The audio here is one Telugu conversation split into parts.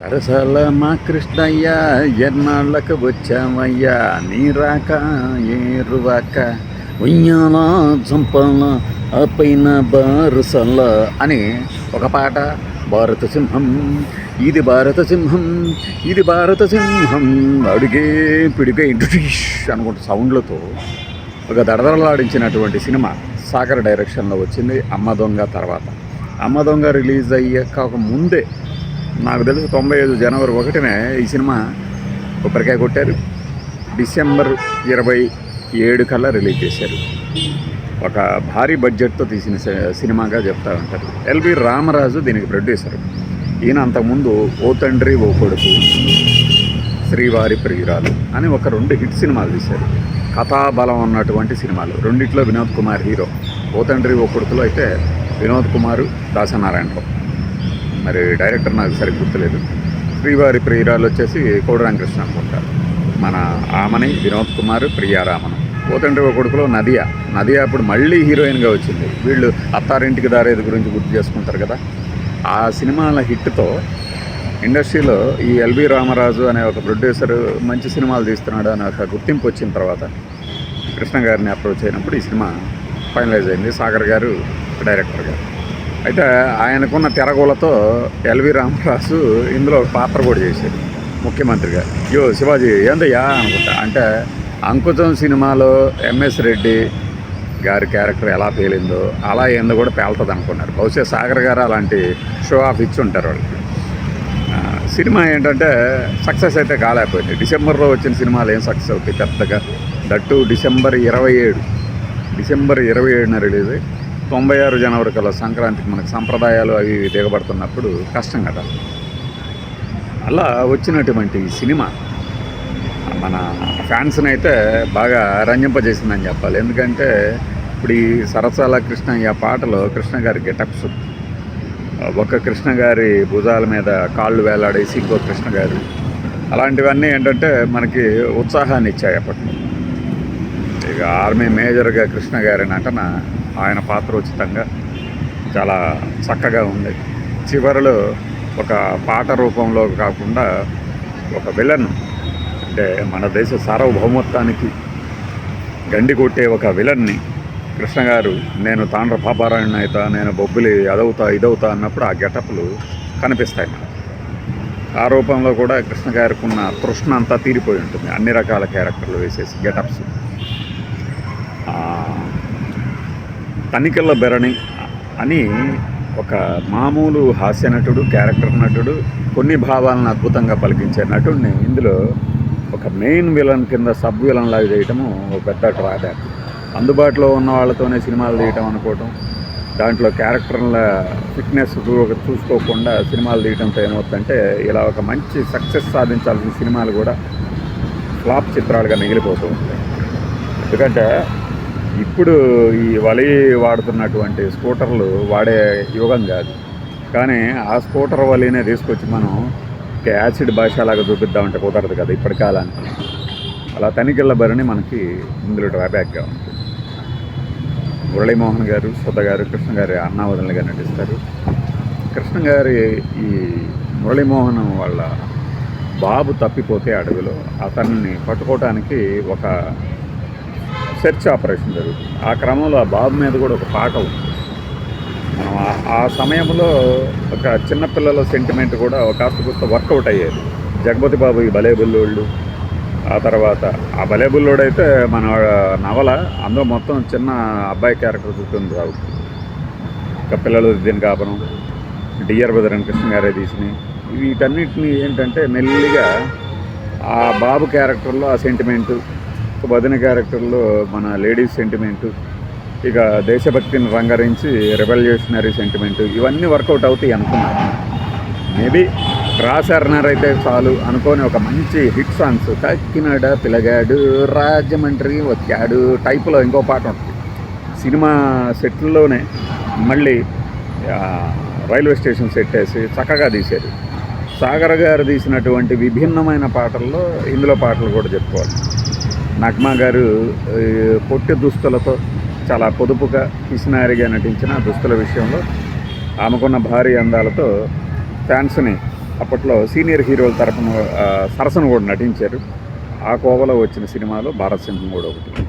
సరసల మా కృష్ణయ్య ఎన్నాళ్ళకు వచ్చామయ్యా? నీ రాక ఏరువాక? ఉయ్యాల చంపాల ఆ పైన బారుసల్ల అని ఒక పాట. భారత సింహం ఇది భారత సింహం ఇది భారత సింహం అడిగే పిడిగే ఇంటుష్ అనుకుంటే సౌండ్లతో ఒక దడదడలాడించినటువంటి సినిమా సాగర్ డైరెక్షన్లో వచ్చింది అమ్మ దొంగ తర్వాత. అమ్మ దొంగ రిలీజ్ అయ్యాక ఒక ముందే నాకు తెలిసి తొంభై ఐదు జనవరి ఒకటినే ఈ సినిమా కొబ్బరికాయ కొట్టారు. డిసెంబర్ ఇరవై ఏడు కల్లా రిలీజ్ చేశారు. ఒక భారీ బడ్జెట్తో తీసిన సినిమాగా చెప్తా ఉంటారు. ఎల్వి రామరాజు దీనికి ప్రొడ్యూసర్. ఈయన అంతకుముందు ఓ తండ్రి ఓ కొడుకు శ్రీవారి ప్రియురాలు అని ఒక రెండు హిట్ సినిమాలు తీశారు. కథాబలం ఉన్నటువంటి సినిమాలు. రెండిట్లో వినోద్ కుమార్ హీరో ఓ తండ్రి ఓ కొడుకులో అయితే వినోద్ కుమారు దాసనారాయణరావు మరి డైరెక్టర్ నాకు సరిగ్గా గుర్తులేదు. శ్రీవారి ప్రియురాలు వచ్చేసి కోడిరామకృష్ణ అనుకుంటారు మన ఆమని వినోద్ కుమార్ ప్రియారామన్ పోతండ్రి కొడుకులో నదియా. నదియా అప్పుడు మళ్ళీ హీరోయిన్గా వచ్చింది. వీళ్ళు అత్తారింటికి దారేది గురించి గుర్తు చేసుకుంటారు కదా? ఆ సినిమాల హిట్తో ఇండస్ట్రీలో ఈ ఎల్బి రామరాజు అనే ఒక ప్రొడ్యూసర్ మంచి సినిమాలు తీస్తున్నాడు అని ఒక గుర్తింపు వచ్చిన తర్వాత కృష్ణ గారిని అప్రోచ్ అయినప్పుడు ఈ సినిమా ఫైనలైజ్ అయింది. సాగర్ గారు డైరెక్టర్ గారు. అయితే ఆయనకున్న తెరగోలతో ఎల్వి రామరాజు ఇందులో ఒక పాత్ర కూడా చేశారు ముఖ్యమంత్రిగా యో శివాజీ ఏందయ్యా అనుకుంటా? అంటే అంకుతం సినిమాలో ఎంఎస్ రెడ్డి గారి క్యారెక్టర్ ఎలా పేలిందో అలా ఏందో కూడా పేలుతుంది అనుకున్నారు. బహుశా సాగర్ గారు అలాంటి షో ఆఫ్ ఇచ్చి ఉంటారు వాళ్ళకి సినిమా ఏంటంటే సక్సెస్ అయితే కాలేకపోయింది. డిసెంబర్లో వచ్చిన సినిమాలు ఏం సక్సెస్ అవుతాయి? పెద్దగా దట్టు డిసెంబర్ ఇరవై ఏడు. డిసెంబర్ ఇరవై ఏడున రిలీజ్ అయ్యి తొంభై ఆరు జనవరి కల్లా సంక్రాంతికి మనకు సంప్రదాయాలు అవి దిగబడుతున్నప్పుడు కష్టం కదా. అలా వచ్చినటువంటి సినిమా మన ఫ్యాన్స్ని అయితే బాగా రంజింపజేసిందని చెప్పాలి. ఎందుకంటే ఇప్పుడు ఈ సరసాల కృష్ణ పాటలో కృష్ణ గారి గెటప్స్. ఒక కృష్ణ గారి భుజాల మీద కాళ్ళు వేలాడేసి ఇంకో కృష్ణ గారు. అలాంటివన్నీ ఏంటంటే మనకి ఉత్సాహాన్ని ఇచ్చాయి అప్పట్లో. ఇక ఆర్మీ మేజర్గా కృష్ణ గారి నటన ఆయన పాత్రోచితంగా చాలా చక్కగా ఉంది. చివరిలో ఒక పాట రూపంలో కాకుండా ఒక విలన్ అంటే మన దేశ సార్వభౌమత్వానికి గండి కొట్టే ఒక విలన్ని కృష్ణ గారు నేను తాండ్ర పాపారాయణ అవుతా నేను బొబ్బిలి అదవుతా ఇదవుతా అన్నప్పుడు ఆ గెటప్లు కనిపిస్తాయి మనకు. ఆ రూపంలో కూడా కృష్ణ గారికి ఉన్న తృష్ణ అంతా తీరిపోయి ఉంటుంది. అన్ని రకాల క్యారెక్టర్లు వేసేసి గెటప్స్. తనికెళ్ళ బెరణి అని ఒక మామూలు హాస్య నటుడు క్యారెక్టర్ నటుడు కొన్ని భావాలను అద్భుతంగా పలికించే నటుడిని ఇందులో ఒక మెయిన్ విలన్ కింద సబ్ విలన్ లాగా చేయటము ఒక పెద్ద డ్రాబ్యాక్. అందుబాటులో ఉన్న వాళ్ళతోనే సినిమాలు తీయటం అనుకోవటం దాంట్లో క్యారెక్టర్ల ఫిట్నెస్ చూసుకోకుండా సినిమాలు తీయటంతో ఏమవుతుందంటే ఇలా ఒక మంచి సక్సెస్ సాధించాల్సిన సినిమాలు కూడా ఫ్లాప్ చిత్రాలుగా మిగిలిపోతూ ఉంటాయి. ఎందుకంటే ఇప్పుడు ఈ వలి వాడుతున్నటువంటి స్కూటర్లు వాడే యుగం కాదు. కానీ ఆ స్కూటర్ వలినే తీసుకొచ్చి మనం యాసిడ్ భాష లాగా చూపిద్దామంటే కుదరదు కదా ఇప్పటి కాలానికి. అలా తనిఖీల బరిని మనకి ఇందులో డ్రాబ్యాక్గా ఉంది మురళీమోహన్ గారు సుధ గారు కృష్ణ గారి అన్నావదనలుగా నటిస్తారు. కృష్ణ గారి ఈ మురళీమోహన్ వాళ్ళ బాబు తప్పిపోతే అడవిలో అతన్ని పట్టుకోవటానికి ఒక సెర్చ్ ఆపరేషన్ జరుగుతుంది. ఆ క్రమంలో ఆ బాబు మీద కూడా ఒక పాట ఉంది. మనం ఆ- సమయంలో ఒక చిన్నపిల్లల సెంటిమెంట్ కూడా ఒక కాస్త కూస్త వర్కౌట్ అయ్యేది. జగపతి బాబు ఈ బలేబుల్లోళ్ళు ఆ తర్వాత ఆ భలే అయితే మన నవల అందులో మొత్తం చిన్న అబ్బాయి క్యారెక్టర్ చూస్తుంది రావు. ఇంకా పిల్లలు దీని కాపడం డిఆర్ బదరన్ కృష్ణ గారే తీసినవి వీటన్నిటిని ఏంటంటే మెల్లిగా ఆ బాబు క్యారెక్టర్లో ఆ సెంటిమెంటు భజన క్యారెక్టర్లో మన లేడీస్ సెంటిమెంటు ఇక దేశభక్తిని రంగరించి రెవల్యూషనరీ సెంటిమెంట్ ఇవన్నీ వర్కౌట్ అవుతాయి అనుకున్నాను మేబీ రాశారన్నారైతే చాలు అనుకోని ఒక మంచి హిట్ సాంగ్స్ కక్కినాడ పిలగాడు రాజమండ్రి వచ్చాడు టైపులో ఇంకో పాట ఉంటుంది. సినిమా సెట్లోనే మళ్ళీ రైల్వే స్టేషన్ సెట్ వేసి చక్కగా తీశారు. సాగర్ గారు తీసినటువంటి విభిన్నమైన పాటల్లో ఇందులో పాటలు కూడా చెప్పుకోవాలి. నగ్మా గారు పొట్టి దుస్తులతో చాలా పొదుపుగా పిసినారిగా నటించిన దుస్తుల విషయంలో ఆమెకున్న భారీ అందాలతో ఫ్యాన్స్ని అప్పట్లో సీనియర్ హీరోల తరపున సరసను సరసన కూడా నటించారు. ఆ కోవలో వచ్చిన సినిమాలో భారత్ సింహం కూడా ఒకటి.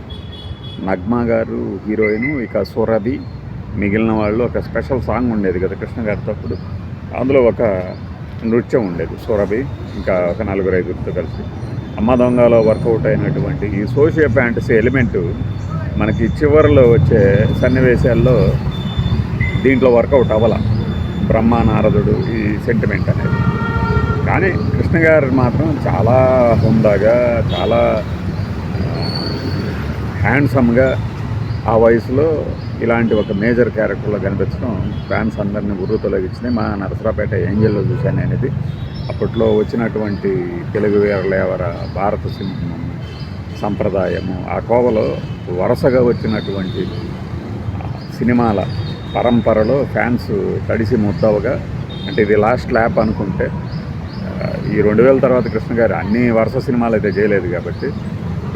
నగ్మా గారు హీరోయిన్ ఇక సురభి మిగిలిన వాళ్ళు ఒక స్పెషల్ సాంగ్ ఉండేది కదా కృష్ణ గారితో అప్పుడు. అందులో ఒక నృత్యం ఉండేది సురభి ఇంకా ఒక నలుగురు ఐదుగురితో కలిసి. అమ్మ దొంగలో వర్కౌట్ అయినటువంటి ఈ సోషియో ఫ్యాంటసీ ఎలిమెంటు మనకి చివరిలో వచ్చే సన్నివేశాల్లో దీంట్లో వర్కౌట్ అవ్వాల. బ్రహ్మ నారదుడు ఈ సెంటిమెంట్ అనేది. కానీ కృష్ణ గారు మాత్రం చాలా హుందాగా చాలా హ్యాండ్సమ్గా ఆ వయసులో ఇలాంటి ఒక మేజర్ క్యారెక్టర్లో కనిపించడం ఫ్యాన్స్ అందరినీ ఉర్రు తొలగించింది మా నరసరాపేట ఏంజల్లో చూశాను అనేది అప్పట్లో వచ్చినటువంటి తెలుగు వీరలేవర భారత సింహం సంప్రదాయము ఆ కోవలో వరుసగా వచ్చినటువంటి సినిమాల పరంపరలో ఫ్యాన్స్ తడిసి ముద్దవగా అంటే ఇది లాస్ట్ ల్యాప్ అనుకుంటే ఈ రెండు వేల తర్వాత కృష్ణ గారు అన్ని వరుస సినిమాలు అయితే చేయలేదు కాబట్టి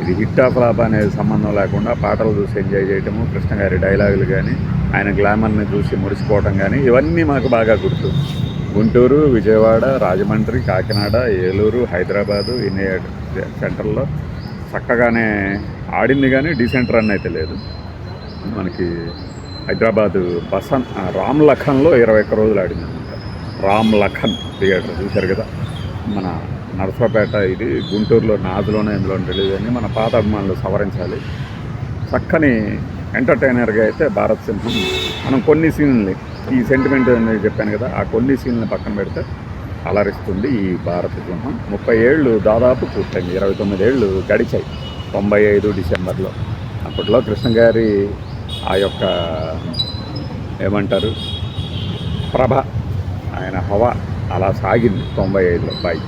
ఇది హిట్ ఆఫ్ లాప్ అనేది సంబంధం లేకుండా పాటలు చూసి ఎంజాయ్ చేయటము కృష్ణ గారి డైలాగులు కానీ ఆయన గ్లామర్ని చూసి మురిసిపోవటం కానీ ఇవన్నీ మాకు బాగా గుర్తు. గుంటూరు విజయవాడ రాజమండ్రి కాకినాడ ఏలూరు హైదరాబాదు ఇన్ని సెంటర్లో చక్కగానే ఆడింది కానీ డీసెంట్ రన్ అయితే లేదు. మనకి హైదరాబాదు బసన్ రామ్ లఖన్లో ఇరవై ఒక్క రోజులు ఆడింది అనమాట రామ్ లఖన్ థియేటర్ చూశారు కదా మన నరసరాపేట ఇది గుంటూరులో నాదులోనే ఇందులో తెలియదు అని మన పాత అభిమానులు సవరించాలి. చక్కని ఎంటర్టైనర్గా అయితే భారత్ సింహం మనం కొన్ని సీన్లని ఈ సెంటిమెంట్ అనేది చెప్పాను కదా ఆ కొన్ని సీన్లని పక్కన పెడితే అలరిస్తుంది ఈ భారత సింహం ముప్పై ఏళ్ళు దాదాపు పూర్తయింది. ఇరవై తొమ్మిది ఏళ్ళు గడిచాయి తొంభై ఐదు డిసెంబర్లో. అప్పట్లో కృష్ణ గారి ఆ యొక్క ఏమంటారు? ప్రభ ఆయన హవా అలా సాగింది తొంభై ఐదులో. బాయ్